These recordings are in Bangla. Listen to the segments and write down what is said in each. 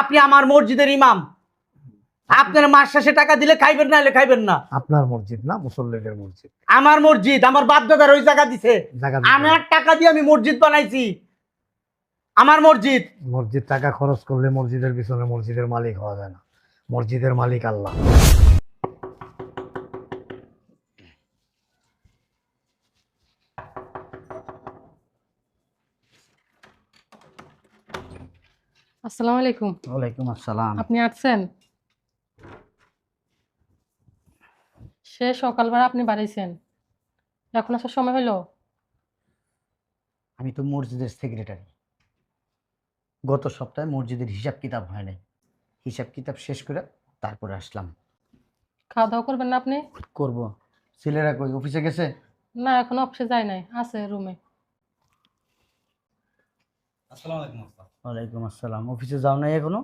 আপনি আমার মসজিদের ইমাম। আপনার মাস শেষে টাকা দিলে খাইবেন না হলে খাইবেন না। আপনার মসজিদ না মুসল্লিদের মসজিদ? আমার মসজিদ আমার বাধ্যতার ওই জায়গা দিছে। আমার টাকা দিয়ে আমি মসজিদ বানাইছি। আমার মসজিদ। মসজিদ টাকা খরচ করলে মসজিদের পিছনে মসজিদের মালিক হওয়া যায় না। মসজিদের মালিক আল্লাহ। আসসালামু আলাইকুম। ওয়ালাইকুম আসসালাম। আপনি আসছেন সে সকালবেলা আপনি বাড়াইছেন। এখন আসার সময় হলো? আমি তো মসজিদের সেক্রেটারি গত সপ্তাহে মসজিদের হিসাব কিতাব হয় নাই। হিসাব কিতাব শেষ করে তারপরে আসলাম। খাওয়া দাওয়া করবেন না আপনি? করব। ছেলেরা কই অফিসে গেছে? না এখন অফিসে যায় নাই আছে রুমে আসসালামু আলাইকুম ওয়ালাইকুম আসসালাম। অফিসে যাও নাই এখনও?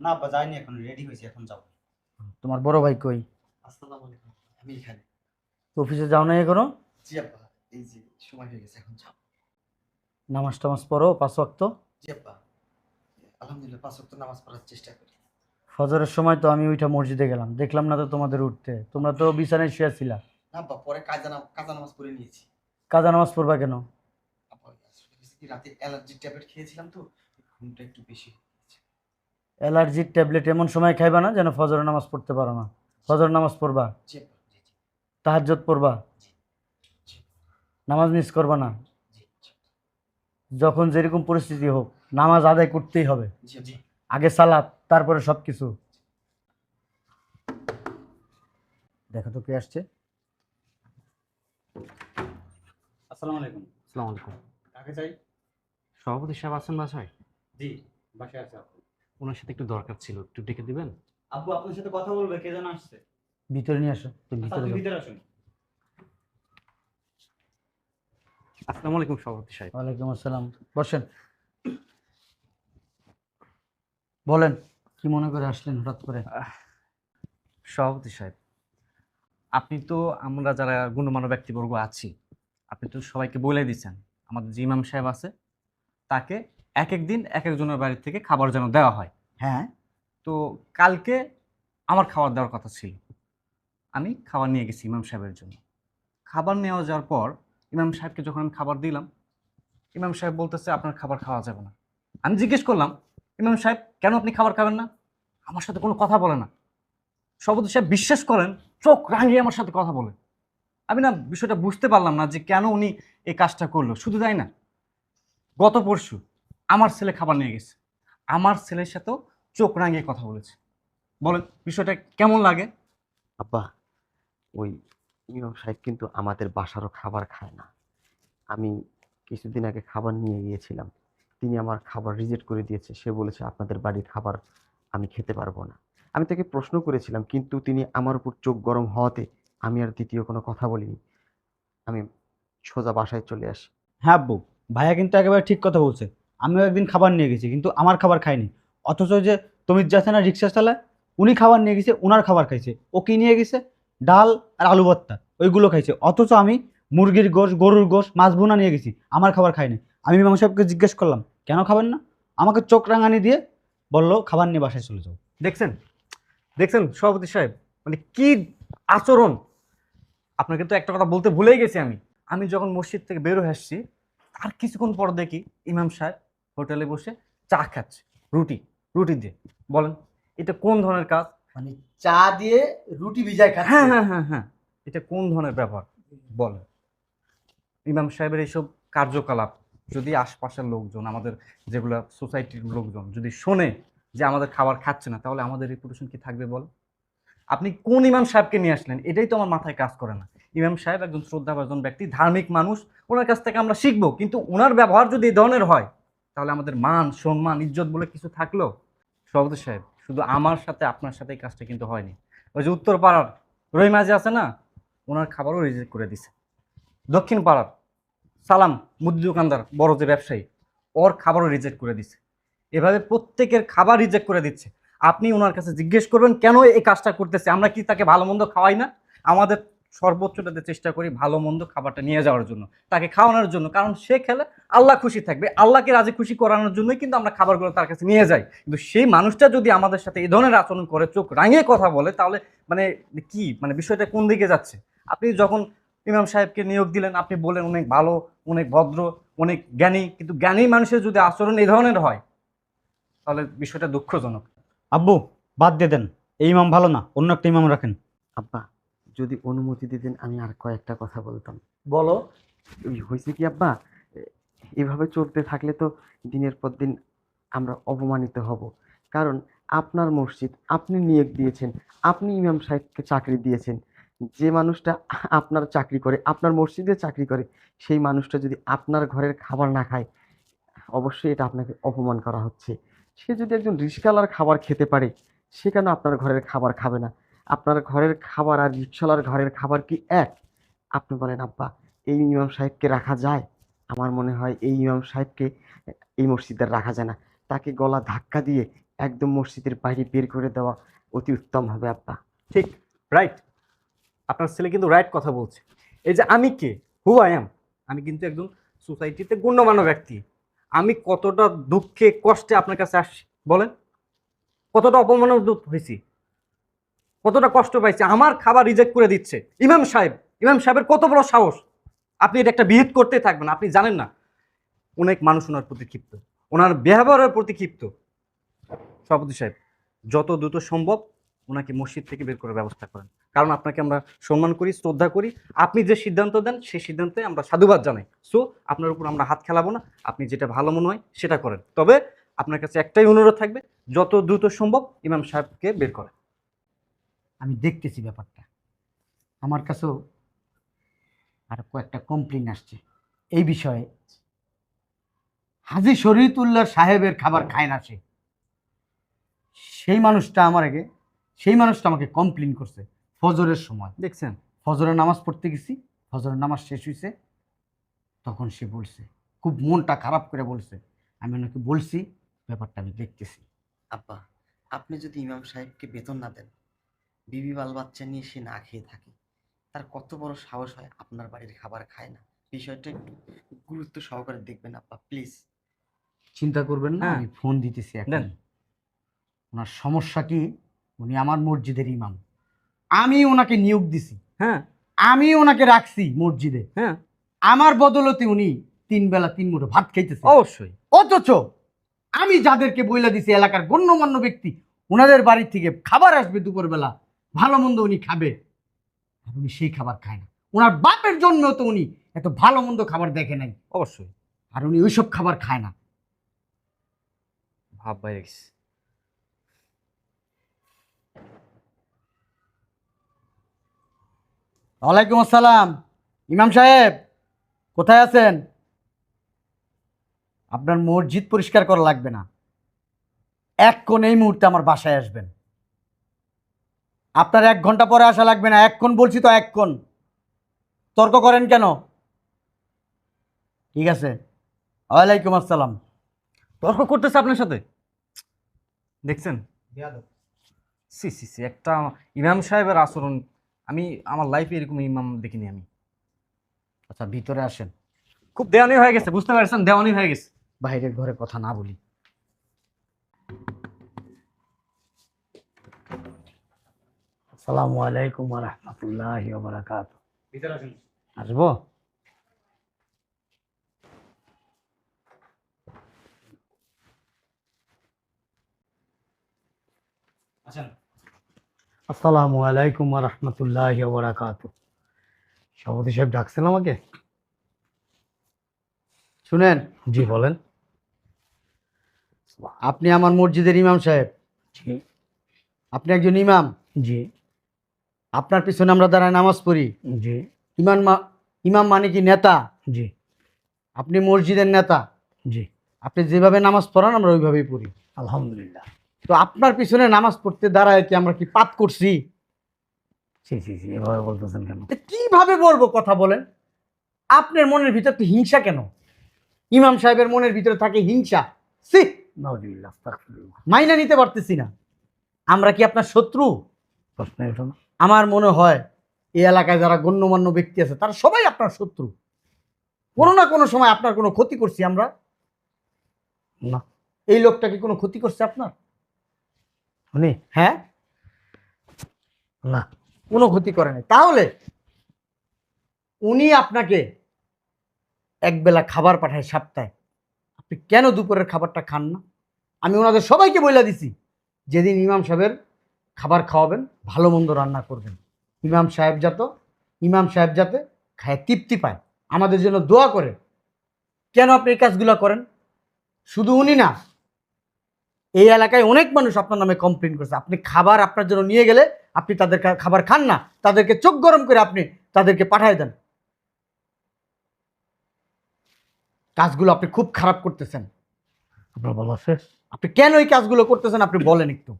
না আব্বা যাইনি এখন রেডি হয়েছি এখন যাও তোমার বড় ভাই কই? আসসালামু আলাইকুম আমি এখানে। অফিসে যাও নাই এখনও? জি আব্বা এই যে সময় হয়ে গেছে এখন যাও নামাজ টামাজ পড়ো পাঁচ ওয়াক্ত? জি আব্বা আলহামদুলিল্লাহ পাঁচ ওয়াক্ত নামাজ পড়ার চেষ্টা করি। ফজরের সময় তো আমি ওইটা মসজিদে গেলাম দেখলাম না তো তোমাদের উঠতে। তোমরা তো বিছানায় শুয়েছিলা না আব্বা পরে কাজা নাম কাজা নামাজ পড়ে নিয়েছি। কাজা নামাজ পড়বা কেন? রাতে অ্যালার্জি ট্যাবলেট খেয়েছিলাম তো ঘুমটা একটু বেশি অ্যালার্জির ট্যাবলেট এমন সময় খাইবা না যেন ফজরের নামাজ পড়তে পারো না। ফজর নামাজ পড়বা? তাহাজ্জত পড়বা? নামাজ মিস করবা না? যখন যেরকম পরিস্থিতি হোক নামাজ আদায় করতেই হবে। আগে সালাত তারপরে সব কিছু দেখো তো কে আসছে। আসসালামু আলাইকুম। আসসালামু আলাইকুম। কাকে চাই সভাপতি সাহেব আছেন বাসায়? জি বাসায় আছে আপু। ওনার সাথে একটু দরকার ছিল একটু ডেকে দিবেন? আব্বু আপনার সাথে কথা বলবে কে যেন আসছে। ভিতরে নিয়ে আসো তুমি আচ্ছা, ভিতরে যাও। ভিতরে আসুন। আসসালামু আলাইকুম সভাপতি সাহেব। ওয়ালাইকুম আসসালাম। বসেন। বলেন কি মনে করে আসলেন হঠাৎ করে? সভাপতি সাহেব আপনি তো আমরা যারা গুণমান্য ব্যক্তিবর্গ আছি আপনি তো সবাইকে বলে দিচ্ছেন। আমাদের যে ইমাম সাহেব আছে তাকে এক এক দিন এক একজনের বাড়ি থেকে খাবার যেন দেওয়া হয়। হ্যাঁ। তো কালকে আমার খাবার দেওয়ার কথা ছিল। আমি খাবার নিয়ে গেছি ইমাম সাহেবের জন্য। খাবার নেওয়া যাওয়ার পর ইমাম সাহেবকে যখন আমি খাবার দিলাম ইমাম সাহেব বলতেছে আপনার খাবার খাওয়া যাবে না। আমি জিজ্ঞেস করলাম ইমাম সাহেব কেন আপনি খাবার খাবেন না? আমার সাথে কোনো কথা বলে না। সভাপতি সাহেব বিশ্বাস করেন চোখ রাঙিয়ে আমার সাথে কথা বলে। আমি না বিষয়টা বুঝতে পারলাম না যে কেন উনি এই কাজটা করল। শুধু তাই না গত পরশু আমার ছেলে খাবার নিয়ে গেছে। আমার ছেলের সাথেও চোখ রাঙিয়ে কথা বলেছে। বলেন বিষয়টা কেমন লাগে? আব্বা ওই ইমাম সাহেব কিন্তু আমাদের বাসারও খাবার খায় না। আমি কিছুদিন আগে খাবার নিয়ে গিয়েছিলাম। তিনি আমার খাবার রিজেক্ট করে দিয়েছে। সে বলেছে আপনাদের বাড়ির খাবার আমি খেতে পারব না। আমি তাকে প্রশ্ন করেছিলাম কিন্তু তিনি আমার উপর চোখ গরম হওয়াতে আমি আর দ্বিতীয় কোনো কথা বলিনি। আমি সোজা বাসায় চলে আসি। হ্যাঁ আব্বু ভাইয়া কিন্তু একেবারে ঠিক কথা বলছে। আমিও একদিন খাবার নিয়ে গেছি, কিন্তু আমার খাবার খাইনি। অথচ যে তুমি যাচ্ছে না রিক্সা চালায়, উনি খাবার নিয়ে গেছে ওনার খাবার খাইছে। ও কি নিয়ে গেছে? ডাল আর আলু ভর্তা, ওইগুলো খাইছে। অথচ আমি মুরগির গোশ, গরুর গোশ, মাছ ভুনা নিয়ে গেছি, আমার খাবার খাইনি। আমি ইমাম সাহেবকে জিজ্ঞেস করলাম, কেন খাবেন না? আমাকে চোখ রাঙানি দিয়ে বলল, খাবার নিয়ে বাসায় চলে যাও। দেখছেন? দেখছেন, সভাপতি সাহেব? মানে কি আচরণ? আপনাকে তো একটা কথা বলতে ভুলেই গেছি আমি। আমি যখন মসজিদ থেকে বেরো আসছি, আর কিছুক্ষণ পর দেখি ইমাম সাহেব হোটেলে বসে চা খাচ্ছে রুটি রুটি দিয়ে। বলেন এটা কোন ধরনের কাজ? মানে চা দিয়ে রুটি ভিজায় হ্যাঁ খাচ্ছে। হ্যাঁ হ্যাঁ হ্যাঁ এটা কোন ধরনের ব্যাপার বলেন। ইমাম সাহেবের এইসব কার্যকলাপ যদি আশপাশের লোকজন আমাদের যেগুলো সোসাইটির লোকজন যদি শোনে যে আমাদের খাবার খাচ্ছে না তাহলে আমাদের রিপুটেশন কি থাকবে বল আপনি কোন ইমাম সাহেবকে নিয়ে আসলেন? এটাই তো আমার মাথায় কাজ করে না। ইমাম সাহেব একজন শ্রদ্ধাভাজন ব্যক্তি ধার্মিক মানুষ ওনার কাছ থেকে আমরা শিখব কিন্তু ওনার ব্যবহার যদি এই ধরনের হয় তাহলে আমাদের মান, সম্মান, ইজ্জত বলে কিছু থাকল? সভাপতি সাহেব, শুধু আমার সাথে, আপনার সাথে কাজটা কিন্তু হয়নি। ওই যে উত্তর পাড়ার রহিমাজি আছে না, ওনার খাবারও রিজেক্ট করে দিছে। দক্ষিণ পাড়ার সালাম মুদি দোকানদার, বড় যে ব্যবসায়ী, ওর খাবারও রিজেক্ট করে দিছে। এভাবে প্রত্যেকের খাবার রিজেক্ট করে দিচ্ছে। আপনি ওনার কাছে জিজ্ঞেস করবেন, কেন এই কাজটা করতেছে? আমরা কি তাকে ভালো মন্দ খাওয়াই না? আমাদের সর্বোচ্চটাতে চেষ্টা করি ভালো মন্দ খাবারটা নিয়ে যাওয়ার জন্য তাকে খাওয়ানোর জন্য। কারণ সে খেলে আল্লাহ খুশি থাকবে। আল্লাহকে রাজি খুশি করানোর জন্যই কিন্তু আমরা খাবারগুলো তার কাছে নিয়ে যাই। কিন্তু সেই মানুষটা যদি আমাদের সাথে এই ধরনের আচরণ করে চোখ রাঙিয়ে কথা বলে তাহলে মানে কি? মানে বিষয়টা কোন দিকে যাচ্ছে? আপনি যখন ইমাম সাহেবকে নিয়োগ দিলেন আপনি বলেন অনেক ভালো অনেক ভদ্র অনেক জ্ঞানী কিন্তু জ্ঞানী মানুষের যদি আচরণ এই ধরনের হয় তাহলে বিষয়টা দুঃখজনক। আব্বু বাদ দিয়ে দেন। এই ইমাম ভালো না অন্য একটা ইমাম রাখেন। আব্বা। যদি অনুমতি দিতেন, আমি আর কয়েকটা কথা বলতাম। বলো হয়েছে কি আব্বা? এভাবে চলতে থাকলে তো দিনের পর দিন আমরা অপমানিত হব। কারণ আপনার মসজিদ, আপনি নিয়োগ দিয়েছেন, আপনি ইমাম সাহেবকে চাকরি দিয়েছেন। যে মানুষটা আপনার চাকরি করে, আপনার মসজিদে চাকরি করে, সেই মানুষটা যদি আপনার ঘরের খাবার না খায়, অবশ্যই এটা আপনাকে অপমান করা হচ্ছে। সে যদি একজন রিস্কালার খাবার খেতে পারে, সে কেন আপনার ঘরের খাবার খাবে না? আপনার ঘরের খাবার আর রিক্সালার ঘরের খাবার কি এক? আপনি বলেন, আব্বা, এই ইমাম সাহেবকে রাখা যায়? আমার মনে হয় এই ইমাম সাহেবকে এই মসজিদে রাখা যায় না। তাকে গলা ধাক্কা দিয়ে একদম মসজিদের বাইরে বের করে দেওয়া অতি উত্তম হবে, আব্বা। ঠিক রাইট আপনার ছেলে কিন্তু রাইট কথা বলছে। এই যে আমি কে? হু আই এম আমি কিন্তু একজন সোসাইটিতে গণ্যমান্য ব্যক্তি। আমি কতটা দুঃখে, কষ্টে আপনার কাছে আসছি? বলেন। কতটা অপমানিত হয়েছি? কতটা কষ্ট পাইছে, আমার খাবার রিজেক্ট করে দিচ্ছে। ইমাম সাহেব, ইমাম সাহেবের কত বড় সাহস। আপনি এটা একটা বিহিত করতে থাকবেন, আপনি জানেন না। অনেক মানুষ ওনার প্রতি ক্ষিপ্ত। ওনার ব্যবহারের প্রতি ক্ষিপ্ত। সভাপতি সাহেব, যত দ্রুত সম্ভব ওনাকে মসজিদ থেকে বের করার ব্যবস্থা করেন। কারণ আপনাকে আমরা সম্মান করি, শ্রদ্ধা করি। আপনি যে সিদ্ধান্ত দেন, সেই সিদ্ধান্তে আমরা সাধুবাদ জানাই। সো আপনার উপর আমরা হাত খেলাবো না। আপনি যেটা ভালো মনে হয়, সেটা করেন। তবে আপনার কাছে একটাই অনুরোধ থাকবে, যত দ্রুত সম্ভব ইমাম সাহেবকে বের করেন। আমি দেখতেছি ব্যাপারটা। আমার কাছেও আর কয়েকটা কমপ্লেন আসছে। এই বিষয়ে হাজি শরীয়তুল্লাহ সাহেবের খাবার খায় না সে। সেই মানুষটা আমার আগে সেই মানুষটা আমাকে কমপ্লেন করছে ফজরের সময়। দেখছেন? ফজরের নামাজ পড়তে গেছি ফজরের নামাজ শেষ হয়েছে তখন সে বলছে খুব মনটা খারাপ করে বলছে। আমি ওনাকে বলছি ব্যাপারটা আমি দেখতেছি। আব্বা আপনি যদি ইমাম সাহেবকে বেতন না দেন বিবি বাল বাচ্চা নিয়ে সে না খেয়ে থাকে। তার কত বড় সাহস হয় আপনার বাড়ির খাবার খায় না। বিষয়টা একটু গুরুত্ব সহকারে দেখবেন আব্বা প্লিজ চিন্তা করবেন না হ্যাঁ। আমি ফোন দিতেছি এখন। ওনার সমস্যা কি? উনি আমার মসজিদের ইমাম। আমি ওনাকে নিয়োগ দিছি। হ্যাঁ। আমি ওনাকে রাখছি মসজিদে। হ্যাঁ। আমার বদলতে উনি তিন বেলা তিন মুঠো ভাত খাইতেছে। অবশ্যই। অথচ আমি যাদেরকে বইলা দিছি এলাকার গণ্যমান্য ব্যক্তি ওনাদের বাড়ি থেকে খাবার আসবে দুপুরবেলা। ভালো মন্দ উনি খাবে। আর উনি সেই খাবার খায় না। ওনার বাপের জন্য তো উনি এত ভালো মন্দ খাবার দেখে নাই। অবশ্যই। আর উনি ওইসব খাবার খায় না। ভাব গেছে। ওয়ালাইকুম আসসালাম। ইমাম সাহেব কোথায় আছেন? আপনার মসজিদ পরিষ্কার করা লাগবে না। এক কোণ এই মুহূর্তে আমার বাসায় আসবেন। আপনার এক ঘণ্টা পরে আসা লাগবে না এক কোণ বলছি তো এক কোণ। তর্ক করেন কেন? ঠিক আছে। ওয়ালাইকুম আসসালাম। তর্ক করতেছে আপনার সাথে? দেখছেন? সি সি সি একটা ইমাম সাহেবের আচরণ আমি আমার লাইফে এরকম ইমাম দেখিনি আমি। আচ্ছা ভিতরে আসেন। খুব দেওয়ানি হয়ে গেছে বুঝতে পারছেন? দেওয়ানি হয়ে গেছে। বাইরের ঘরে কথা না বলি। আসসালামু আলাইকুম রহমতুল্লাহ বারাকাত আসব? আসসালামু আলাইকুম রহমতুল্লাহ বারাকাত সভাপতি সাহেব ডাকছেন আমাকে? শুনেন। জি বলেন। আপনি আমার মসজিদের ইমাম সাহেব। আপনি একজন ইমাম? জি। আপনার পিছনে আমরা দাঁড়ায় নামাজ পড়ি। জি। ইমাম মা ইমাম মানে কি নেতা? জি। আপনি মসজিদের নেতা। জি। আপনি যেভাবে নামাজ পড়ান আমরা ওইভাবেই পড়ি। আলহামদুলিল্লাহ। তো আপনার পিছনে নামাজ পড়তে দাঁড়ায় কি আমরা কি পাপ করছি? জি জি জি এভাবে বলতেছেন কেন? কীভাবে বলব কথা বলেন? আপনার মনের ভিতর তো হিংসা কেন? ইমাম সাহেবের মনের ভিতরে থাকে হিংসা। সি মাইনা নিতে পারতেছি না। আমরা কি আপনার শত্রু? প্রশ্ন এটা না। আমার মনে হয় এই এলাকায় যারা গণ্যমান্য ব্যক্তি আছে তারা সবাই আপনার শত্রু। কোনো না কোনো সময় আপনার কোনো ক্ষতি করছি আমরা। না। এই লোকটা কি কোনো ক্ষতি করছে আপনার? উনি? হ্যাঁ? না। কোনো ক্ষতি করে নাই। তাহলে উনি আপনাকে একবেলা খাবার পাঠায় সপ্তাহে। আপনি কেন দুপুরের খাবারটা খান না? আমি ওনাদের সবাইকে বলে দিছি। যেদিন ইমাম সাহেবের খাবার খাওয়াবেন ভালো মন্দ রান্না করবেন। ইমাম সাহেব যাত ইমাম সাহেব যাতে খায় তৃপ্তি পায়। আমাদের জন্য দোয়া করে কেন আপনি এই কাজগুলো করেন? শুধু উনি না এই এলাকায় অনেক মানুষ আপনার নামে কমপ্লেন করছে। আপনি খাবার আপনার জন্য নিয়ে গেলে আপনি তাদের খাবার খান না তাদেরকে চোখ গরম করে আপনি তাদেরকে পাঠায় দেন। কাজগুলো আপনি খুব খারাপ করতেছেন। আপনার বলা শেষ আপনি কেন এই কাজগুলো করতেছেন আপনি বলেন একটু।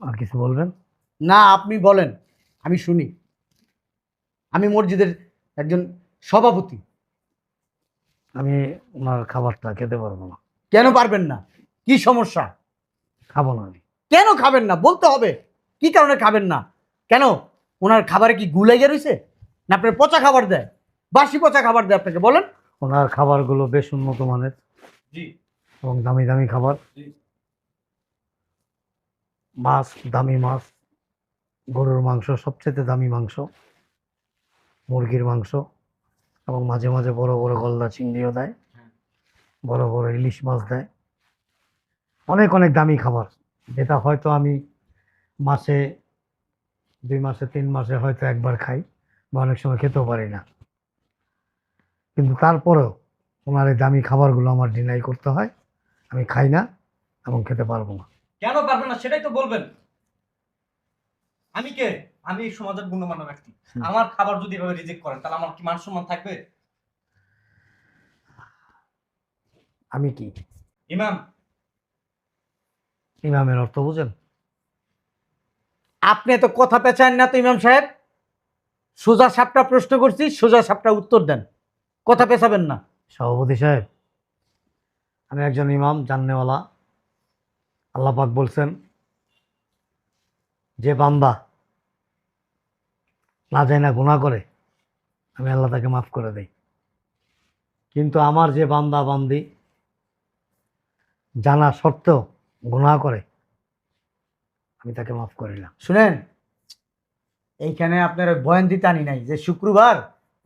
আর কিছু বলবেন? না আপনি বলেন আমি শুনি। আমি মসজিদের একজন সভাপতি। আমি ওনার খাবারটা খেতে পারব না। কেন পারবেন না? কি সমস্যা? খাব না আমি। কেন খাবেন না? বলতে হবে। কি কারণে খাবেন না? কেন? ওনার খাবারে কি গুলাইয়া রয়েছে? না আপনার পচা খাবার দেয়? বাসি পচা খাবার দেয় আপনাকে বলেন। ওনার খাবারগুলো বেশ উন্নত মানের জি। এবং দামি দামি খাবার। জি। মাছ, দামি মাছ, গরুর মাংস সবচেয়ে দামি মাংস, মুরগির মাংস এবং মাঝে মাঝে বড় বড় গলদা চিংড়িও দেয়, বড় বড় ইলিশ মাছ দেয়। অনেক অনেক দামি খাবার। যেটা হয়তো আমি মাসে, দুই মাসে, তিন মাসে হয়তো একবার খাই বা অনেক সময় খেতেও পারি না। কিন্তু তারপরেও ওনার এই দামি খাবারগুলো আমার ডিনাই করতে হয়। আমি খাই না এবং খেতে পারব না। কেন পারবেন না সেটাই তো বলবেন। আমি কে? আমি এই সমাজের গুণমান্য ব্যক্তি। আমার খাবার যদি এভাবে রিজেক্ট করেন তাহলে আমার কি মান সম্মান থাকবে? আমি কি? ইমাম। ইমামের অর্থ বুঝেন? আপনি এত কথা পেঁচান না তো ইমাম সাহেব। সোজা সাপটা প্রশ্ন করছি সোজা সাপটা উত্তর দেন। কথা পেঁচাবেন না। সভাপতি সাহেব আমি একজন ইমাম জাননেওয়ালা। আল্লাহ পাক বলছেন, যে বান্দা না যায় না গুণা করে, আমি আল্লাহ তাকে মাফ করে দেই। কিন্তু আমার যে বান্দা বান্দি জানা সত্ত্বেও গুণা করে, আমি তাকে মাফ করি না শুনেন, এইখানে আপনার বয়ান দিতে আনি নাই, যে শুক্রবার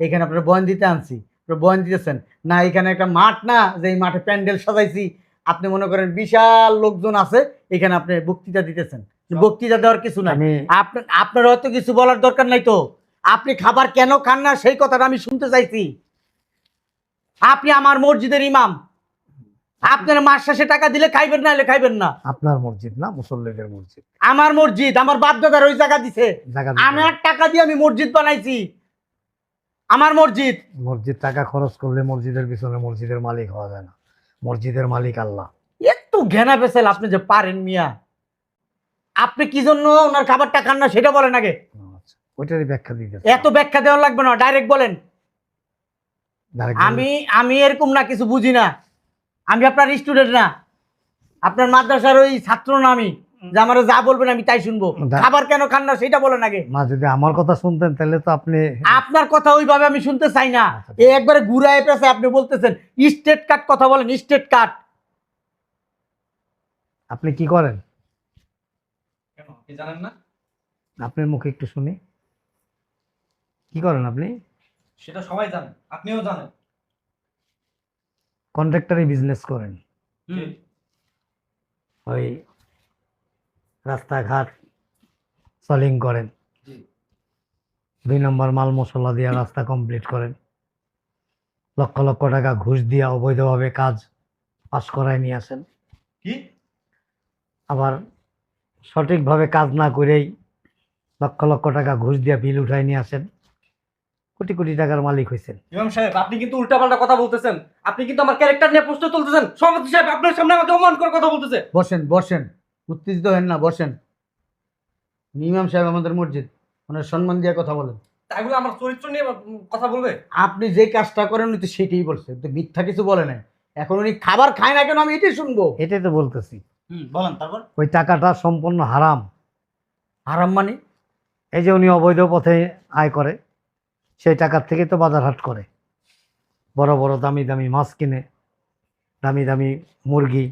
এখানে আপনার বয়ান দিতে আনছি। বয়ান দিতেছেন, না এখানে একটা মাঠ না, যে এই মাঠে প্যান্ডেল সাজাইছি আপনি মনে করেন বিশাল লোকজন আছে এখানে আপনি বক্তৃতা দিতেছেন। বক্তৃতা দেওয়ার কিছু নাই। আপনার আপনার হয়তো কিছু বলার দরকার নাই তো। আপনি খাবার কেন খান না? সেই কথাটা আমি শুনতে চাইছি। আপনি আমার মসজিদের ইমাম। আপনার মাস শেষে টাকা দিলে খাইবেন না হলে খাইবেন না। আপনার মসজিদ না? মুসল্লিদের মসজিদ। আমার মসজিদ আমার দাদার ওই জায়গা দিছে। আমার টাকা দিয়ে আমি মসজিদ বানাইছি। আমার মসজিদ। মসজিদ টাকা খরচ করলে মসজিদের পিছনে মসজিদের মালিক হওয়া যায় না। মসজিদের মালিক আল্লাহ। একটু ঘেনা পেছাল আপনি যে পারেন মিয়া। আপনি কি জন্য ওনার খাবারটা খান না সেটা বলেন আগে। আচ্ছা ওইটারই ব্যাখ্যা দিতে এত ব্যাখ্যা দেওয়া লাগবে না ডাইরেক্ট বলেন। আমি আমি এরকম না কিছু বুঝি না। আমি আপনার স্টুডেন্ট না। আপনার মাদ্রাসার ওই ছাত্র না আমি। যে আমার যা বলবেন আমি তাই শুনব। খাবার কেন খান না সেটা বলেন আগে। না যদি আমার কথা শুনতেন তাহলে তো আপনি আপনার কথা ওইভাবে আমি শুনতে চাই না। আচ্ছা, এই একবারে ঘুরায় পেছে আপনি বলতেছেন স্টেট কাট কথা বলেন স্টেট কাট আপনি কি করেন? জানেন না? আপনার মুখে একটু শুনি। কি করেন আপনি? সেটা সবাই জানেন আপনিও জানেন। কন্ট্রাক্টরি বিজনেস করেন। ওই রাস্তাঘাট সলিং করেন। দুই নম্বর মাল মশলা দিয়ে রাস্তা কমপ্লিট করেন। লক্ষ লক্ষ টাকা ঘুষ দিয়ে অবৈধভাবে কাজ পাশ করায় নিয়ে আসেন। কি? আবার সঠিকভাবে কাজ না করেই লক্ষ লক্ষ টাকা ঘুষ দিয়ে বিল উঠায় নিয়ে আসেন। কোটি কোটি টাকার মালিক হয়েছেন ইমাম সাহেব আপনি কিন্তু উল্টাপাল্টা কথা বলতেছেন। আপনি কিন্তু আমার ক্যারেক্টার নিয়ে প্রশ্ন তুলতেছেন। সভাপতি সাহেব আপনার সামনে আমাকে অপমান করে কথা বলতেছে। বসেন বসেন। উত্তেজিত হেন না বসেন। ইমাম সাহেব আমাদের মসজিদ ওনার সম্মান দিয়ে কথা বলেন। তাইগুলো আমার চরিত্র নিয়ে কথা বলবে? আপনি যে কাজটা করেন উনি তো সেটাই বলছে তো মিথ্যা কিছু বলে না এখন উনি খাবার খায় না কেন আমি এটাই শুনব। এটাই তো বলতেছি। বলেন তারপর? ওই টাকাটা সম্পূর্ণ হারাম। হারাম মানে? এই যে উনি অবৈধ পথে আয় করে সেই টাকার থেকে তো বাজার হাট করে। বড় বড় দামি দামি মাছ কিনে দামি দামি মুরগি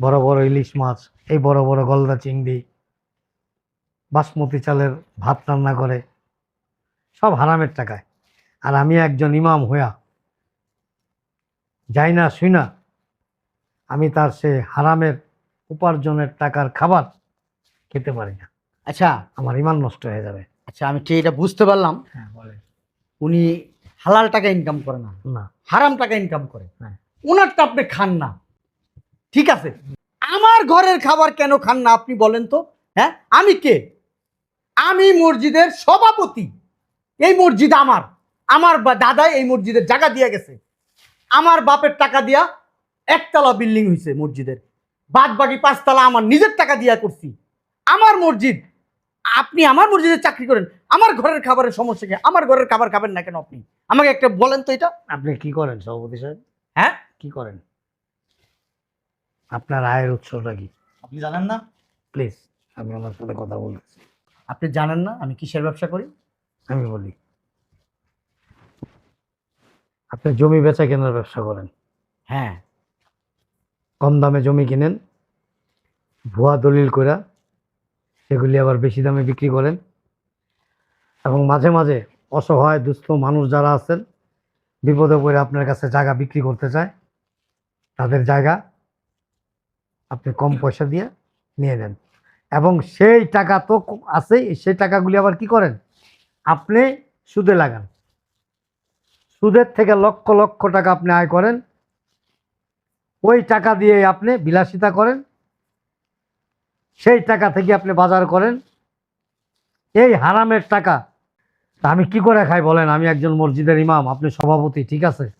বড় বড় ইলিশ মাছ এই বড় বড় গলদা চিংড়ি বাসমতি চালের ভাত রান্না করে সব হারামের টাকায়। আর আমি একজন ইমাম হইয়া যাই না শুই না আমি তার সে হারামের উপার্জনের টাকার খাবার খেতে পারি না। আচ্ছা। আমার ইমান নষ্ট হয়ে যাবে। আচ্ছা আমি ঠিক এটা বুঝতে পারলাম? হ্যাঁ বলে উনি হালাল টাকা ইনকাম করে না। না। হারাম টাকা ইনকাম করে। হ্যাঁ। ওনারটা আপনি খান না। ঠিক আছে? আমার ঘরের খাবার কেন খান না আপনি বলেন তো? হ্যাঁ? আমি কে? আমি মসজিদের সভাপতি। এই মসজিদ আমার। আমার দাদা এই মসজিদের জায়গা দিয়ে গেছে। আমার বাপের টাকা দিয়া একতলা বিল্ডিং হয়েছে মসজিদের। বাদ বাকি পাঁচতলা আমার নিজের টাকা দিয়া করছি। আমার মসজিদ আপনি আমার মসজিদে চাকরি করেন। আমার ঘরের খাবারের সমস্যা কি? আমার ঘরের খাবার খাবেন না কেন আপনি? আমাকে একটা বলেন তো এটা। আপনি কি করেন সভাপতি সাহেব? হ্যাঁ? কি করেন? আপনার আয়ের উৎসটা কি? আপনি জানেন না? প্লিজ আমি আমার সাথে কথা বলতেছি। আপনি জানেন না আমি কিসের ব্যবসা করি? আমি বলি আপনি জমি বেচা কেনার ব্যবসা করেন? হ্যাঁ। কম দামে জমি কিনেন ভুয়া দলিল করা সেগুলি আবার বেশি দামে বিক্রি করেন এবং মাঝে মাঝে অসহায় দুস্থ মানুষ যারা আছেন বিপদে পড়ে আপনার কাছে জায়গা বিক্রি করতে চায় তাদের জায়গা আপনি কম পয়সা দিয়ে নিয়ে নেন। এবং সেই টাকা তো আছেই, সেই টাকাগুলি আবার কি করেন? আপনি সুদে লাগান। সুদের থেকে লক্ষ লক্ষ টাকা আপনি আয় করেন। ওই টাকা দিয়ে আপনি বিলাসিতা করেন। সেই টাকা থেকে আপনি বাজার করেন। এই হারামের টাকা আমি কি করে খাই বলেন? আমি একজন মসজিদের ইমাম, আপনি সভাপতি, ঠিক আছে?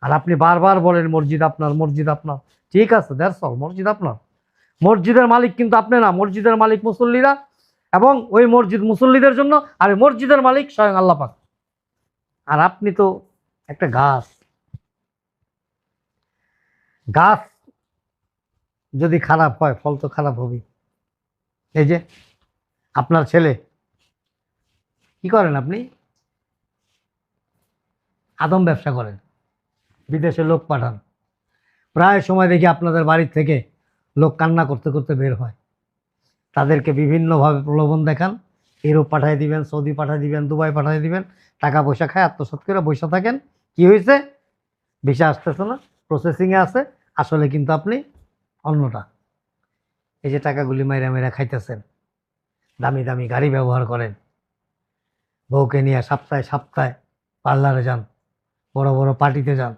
আর আপনি বারবার বলেন, মসজিদ আপনার মসজিদ আপনার। ঠিক আছে দ্যাটস অল মসজিদ আপনার। মসজিদের মালিক কিন্তু আপনি না, মসজিদের মালিক মুসল্লিরা এবং ওই মসজিদ মুসল্লিদের জন্য আর মসজিদের মালিক স্বয়ং আল্লাহ পাক। আর আপনি তো একটা গাছ। গাছ যদি খারাপ হয়, ফল তো খারাপ হবেই। এই যে, আপনার ছেলে, কি করেন আপনি? আদম ব্যবসা করেন। বিদেশে লোক পাঠান। প্রায় সময় দেখি আপনাদের বাড়ির থেকে লোক কান্না করতে করতে বের হয়। তাদেরকে বিভিন্নভাবে প্রলোভন দেখান। ইউরোপ পাঠিয়ে দিবেন, সৌদি পাঠিয়ে দিবেন, দুবাই পাঠিয়ে দিবেন টাকা পয়সা খায়, আত্মসাৎ করে বসে থাকেন। কি হয়েছে? ভিসা আসতেছে না প্রসেসিংয়ে আছে, আসলে কিন্তু আপনি অন্যটা। এই যে টাকাগুলি মাইরা মাইরা খাইতেছেন, দামি দামি গাড়ি ব্যবহার করেন। বউকে নিয়ে সপ্তাহে সপ্তাহে পার্লারে যান, বড় বড় পার্টিতে যান,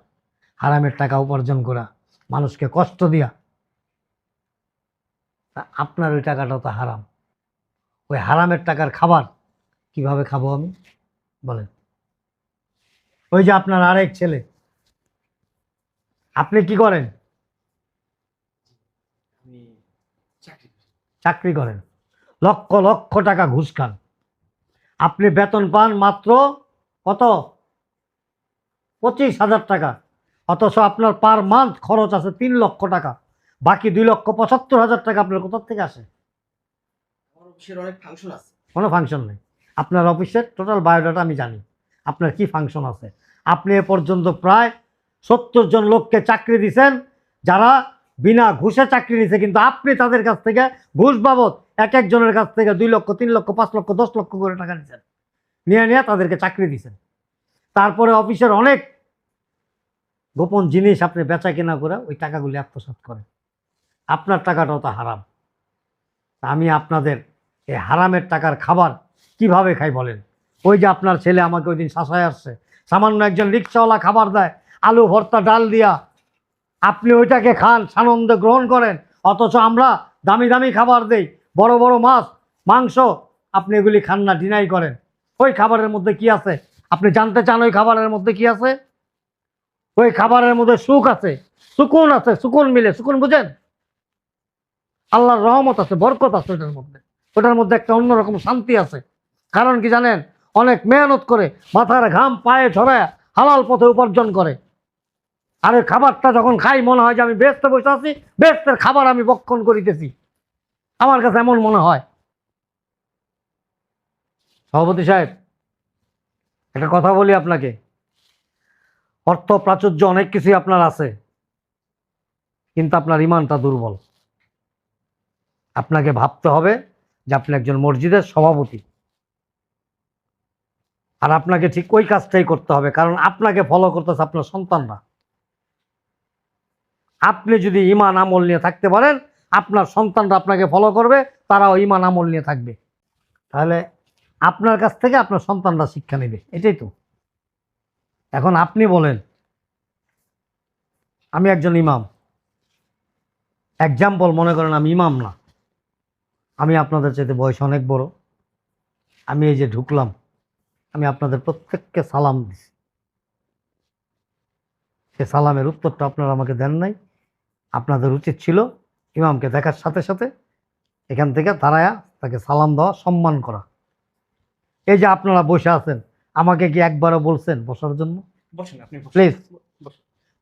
হারামের টাকা উপার্জন করা। মানুষকে কষ্ট দিয়া। তা আপনার ওই টাকাটা তো হারাম। ওই হারামের টাকার খাবার কীভাবে খাব আমি? বলেন। ওই যে আপনার আরেক ছেলে। আপনি কি করেন? চাকরি করেন। লক্ষ লক্ষ টাকা ঘুষ খান। আপনি বেতন পান মাত্র কত? পঁচিশ হাজার টাকা। অথচ আপনার পার মান্থ খরচ আছে তিন লক্ষ টাকা। বাকি দুই লক্ষ পঁচাত্তর হাজার টাকা আপনার কোথার থেকে আসে? অনেক ফাংশন আছে। কোনো ফাংশন নেই। আপনার অফিসের টোটাল বায়োডাটা আমি জানি। আপনার কি ফাংশন আছে? আপনি এ পর্যন্ত প্রায় সত্তর জন লোককে চাকরি দিছেন যারা বিনা ঘুষে চাকরি নিছে কিন্তু আপনি তাদের কাছ থেকে ঘুষ বাবদ এক একজনের কাছ থেকে দুই লক্ষ তিন লক্ষ পাঁচ লক্ষ দশ লক্ষ করে টাকা নিছেন। নিয়ে নিয়ে তাদেরকে চাকরি দিছেন। তারপরে অফিসের অনেক গোপন জিনিস আপনি বেচা কেনা করে ওই টাকাগুলি আত্মসাৎ করেন। আপনার টাকাটাও তো হারাম। আমি আপনাদের এই হারামের টাকার খাবার কীভাবে খাই বলেন? ওই যে আপনার ছেলে আমাকে ওই দিন শাসায় আসছে, সামান্য একজন রিক্সাওয়ালা খাবার দেয়, আলু, ভর্তা, ডাল দিয়া। আপনি ওইটাকে খান, সানন্দে গ্রহণ করেন, অথচ আমরা দামি দামি খাবার দেই, বড় বড় মাছ, মাংস, আপনি এগুলি খান না ডিনাই করেন। ওই খাবারের মধ্যে কি আছে? আপনি জানতে চান ওই খাবারের মধ্যে কি আছে? ওই খাবারের মধ্যে সুখ আছে, সুকুন আছে, সুকুন মিলে, সুকুন বুঝেন? আল্লাহর রহমত আছে, বরকত আছে ওটার মধ্যে। ওটার মধ্যে একটা অন্যরকম শান্তি আছে। কারণ কি জানেন? অনেক মেহনত করে মাথার ঘাম পায়ে ঝরায় হালাল পথে উপার্জন করে। আর ওই খাবারটা যখন খাই, মনে হয় যে আমি ব্যস্ত বসে আছি, ব্যস্তের খাবার আমি বক্ষণ করিতেছি। আমার কাছে এমন মনে হয়। সভাপতি সাহেব, একটা কথা বলি আপনাকে। অর্থ প্রাচুর্য অনেক কিছুই আপনার আছে। কিন্তু আপনার ইমানটা দুর্বল। আপনাকে ভাবতে হবে যে আপনি একজন মসজিদের সভাপতি। আর আপনাকে ঠিক ওই কাজটাই করতে হবে, কারণ আপনাকে ফলো করতেছে আপনার সন্তানরা। আপনি যদি ইমান আমল নিয়ে থাকতে পারেন, আপনার সন্তানরা আপনাকে ফলো করবে, তারাও ইমান আমল নিয়ে থাকবে। তাহলে আপনার কাছ থেকে আপনার সন্তানরা শিক্ষা নেবে, এটাই তো। এখন আপনি বলেন, আমি একজন ইমাম। এক্সাম্পল মনে করেন আমি ইমাম না। আমি আপনাদের চাইতে বয়স অনেক বড়। আমি এই যে ঢুকলাম, আমি আপনাদের প্রত্যেককে সালাম দিছি। সে সালামের উত্তরটা আপনারা আমাকে দেন নাই। আপনাদের উচিত ছিল ইমামকে দেখার সাথে সাথে এখান থেকে দাঁড়ায়া তাকে সালাম দেওয়া, সম্মান করা। এই যে আপনারা বসে আছেন আমাকে কি একবারও বলছেন বসার জন্য? বসেন আপনি প্লিজ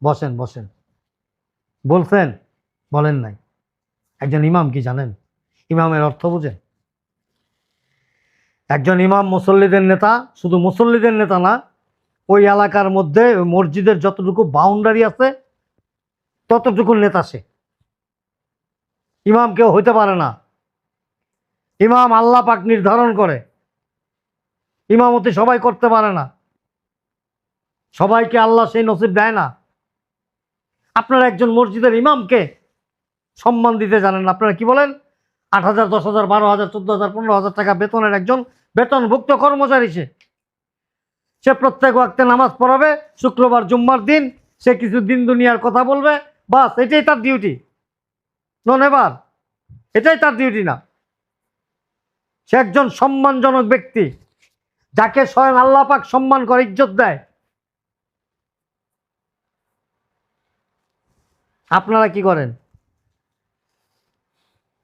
বসেন। বসেন বলছেন? বলেন নাই। একজন ইমাম কি জানেন? ইমামের অর্থ বুঝেন? একজন ইমাম মুসল্লিদের নেতা শুধু মুসল্লিদের নেতা না ওই এলাকার মধ্যে ওই মসজিদের যতটুকু বাউন্ডারি আছে ততটুকু নেতা সে। ইমাম কেউ হইতে পারে না। ইমাম আল্লাহ পাক নির্ধারণ করে। ইমামতি সবাই করতে পারে না। সবাইকে আল্লাহ সেই নসিব দেয় না। আপনারা একজন মসজিদের ইমামকে সম্মান দিতে জানেন না। আপনারা কি বলেন? আট হাজার, দশ হাজার, বারো হাজার, চোদ্দ হাজার, পনেরো হাজার টাকা বেতনের একজন বেতনভুক্ত কর্মচারী সে। সে প্রত্যেক ওয়াক্তে নামাজ পড়াবে, শুক্রবার, জুম্মার দিন সে কিছু দিন দুনিয়ার কথা বলবে, বাস, এটাই তার ডিউটি নন এবার, এটাই তার ডিউটি না। সে একজন সম্মানজনক ব্যক্তি। যাকে স্বয়ং আল্লাহ পাক সম্মান করে ইজ্জত দেয়। আপনারা কি করেন?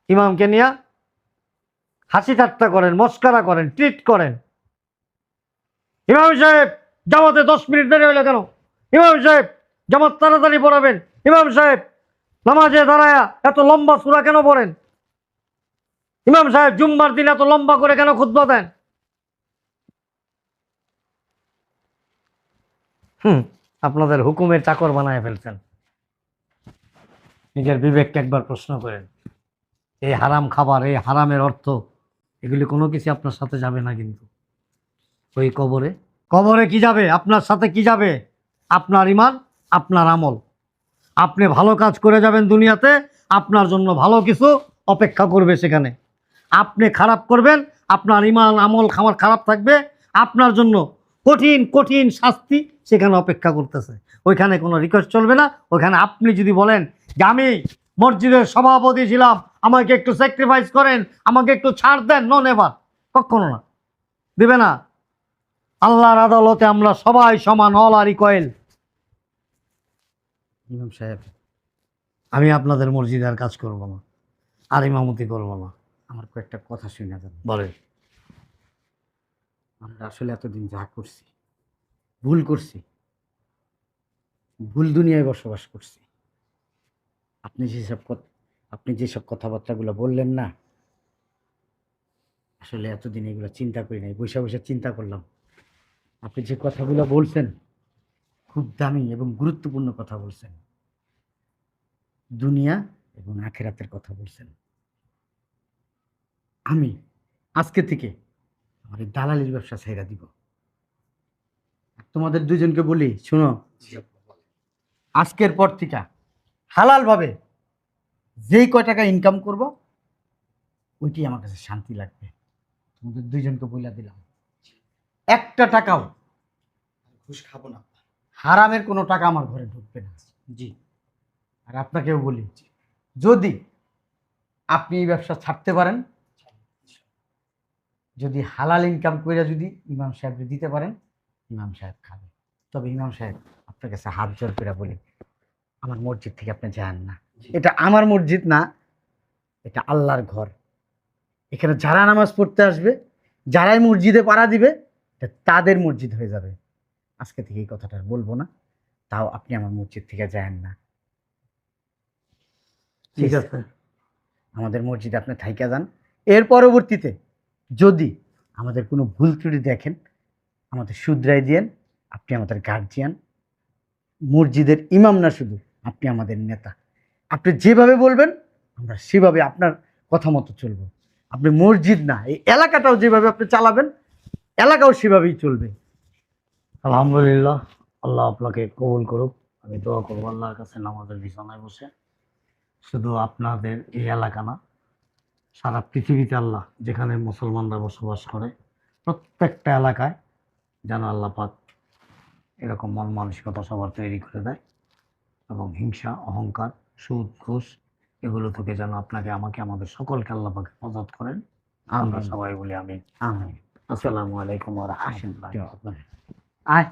ইমামকে নিয়ে হাসি ঠাট্টা করেন, মস্কারা করেন, ট্রিট করেন। ইমাম সাহেব, জামাতে দশ মিনিট দেরি হইল কেন? ইমাম সাহেব, জামাত তাড়াতাড়ি পড়াবেন। ইমাম সাহেব, নামাজে দাঁড়ায়া এত লম্বা সুরা কেন পড়েন? ইমাম সাহেব, জুম্মার দিন এত লম্বা করে কেন খুদ্া দেন? হুম, আপনাদের হুকুমের চাকর বানায় ফেলছেন। নিজের বিবেককে একবার প্রশ্ন করেন, এই হারাম খাবার, এই হারামের অর্থ, এগুলি কোনো কিছু আপনার সাথে যাবে না কিন্তু। ওই কবরে কবরে কি যাবে? আপনার সাথে কি যাবে? আপনার ইমান, আপনার আমল। আপনি ভালো কাজ করে যাবেন দুনিয়াতে, আপনার জন্য ভালো কিছু অপেক্ষা করবে সেখানে। আপনি খারাপ করবেন, আপনার ইমান, আমল খাবার খারাপ থাকবে, আপনার জন্য কঠিন কঠিন শাস্তি সেখানে অপেক্ষা করতেছে। ওইখানে কোনো রিকোয়েস্ট চলবে না। ওইখানে আপনি যদি বলেন, যে আমি মসজিদের সভাপতি ছিলাম, আমাকে একটু স্যাক্রিফাইস করেন, আমাকে একটু ছাড় দেন নন এবার কখনো না। দিবে না। আল্লাহর আদালতে আমরা সবাই সমান অল আর ইকোয়েল ইমাম সাহেব, আমি আপনাদের মসজিদে আর কাজ করব না, আর ইমামতি করব না। আমার কয়েকটা কথা শুনে বলেন। আমরা আসলে এতদিন যা করছি, ভুল করছি, ভুল দুনিয়ায় বসবাস করছি। আপনি যেসব আপনি যেসব কথাবার্তাগুলো বললেন না, আসলে এতদিন এগুলো চিন্তা করি নাই, বসে বসে চিন্তা করলাম। আপনি যে কথাগুলো বলছেন, খুব দামি এবং গুরুত্বপূর্ণ কথা বলছেন। দুনিয়া এবং আখেরাতের কথা বলছেন। আমি আজকে থেকে আমার দালালির ব্যবসা ছেড়ে দিব। আর তোমাদের দুজনকে বলি শোনো। আজকের পর থেকে হালালভাবে যেই কয় টাকা ইনকাম করব ওইটি আমার কাছে শান্তি লাগবে। তোমাদের দুইজনকে বইলা দিলাম। একটা টাকাও ঘুষ খাব না। হারামের কোনো টাকা আমার ঘরে ঢুকবে না। জি। আর আপনাকেও বলি যদি আপনি এই ব্যবসা ছাড়তে পারেন যদি হালাল ইনকাম করে যদি ইমাম সাহেবকে দিতে পারেন ইমাম সাহেব খাবে। তবে ইমাম সাহেব আপনার কাছে হাত জোর করে বলি আমার মসজিদ থেকে আপনি যান না। এটা আমার মসজিদ না এটা আল্লাহর ঘর। এখানে যারা নামাজ পড়তে আসবে যারাই মসজিদে পাড়া দিবে এটা তাদের মসজিদ হয়ে যাবে। আজকে থেকে এই কথাটা বলব না। তাও আপনি আমার মসজিদ থেকে যান না। ঠিক আছে। আমাদের মসজিদে আপনি থাইকা যান। এর পরবর্তীতে যদি আমাদের কোনো ভুল ত্রুটি দেখেন, আমাদের শুধরাই দিয়েন, আপনি আমাদের গার্জিয়ান মসজিদের ইমাম না শুধু, আপনি আমাদের নেতা। আপনি যেভাবে বলবেন, আমরা সেভাবে আপনার কথা মতো চলবো। আপনি মসজিদ না, এই এলাকাটাও যেভাবে আপনি চালাবেন, এলাকাও সেভাবেই চলবে। আলহামদুলিল্লাহ, আল্লাহ আপনাকে কবুল করুক। আমি দোয়া করব আল্লাহর কাছে, নামাজের বিছানায় বসে। শুধু আপনাদের এই এলাকা না সারা পৃথিবীতে আল্লাহ যেখানে মুসলমানরা বসবাস করে প্রত্যেকটা এলাকায় যেন আল্লাহ পাক এরকম মন মানসিকতা সবার তৈরি করে দেয় এবং হিংসা অহংকার সুদ ঘুষ এগুলো থেকে যেন আপনাকে আমাকে আমাদের সকলকে আল্লাহ পাক হেফাজত করেন। আমরা সবাই বলি আমি আসসালামু আলাইকুম ওয়া রাহমাতুল্লাহি। আয়।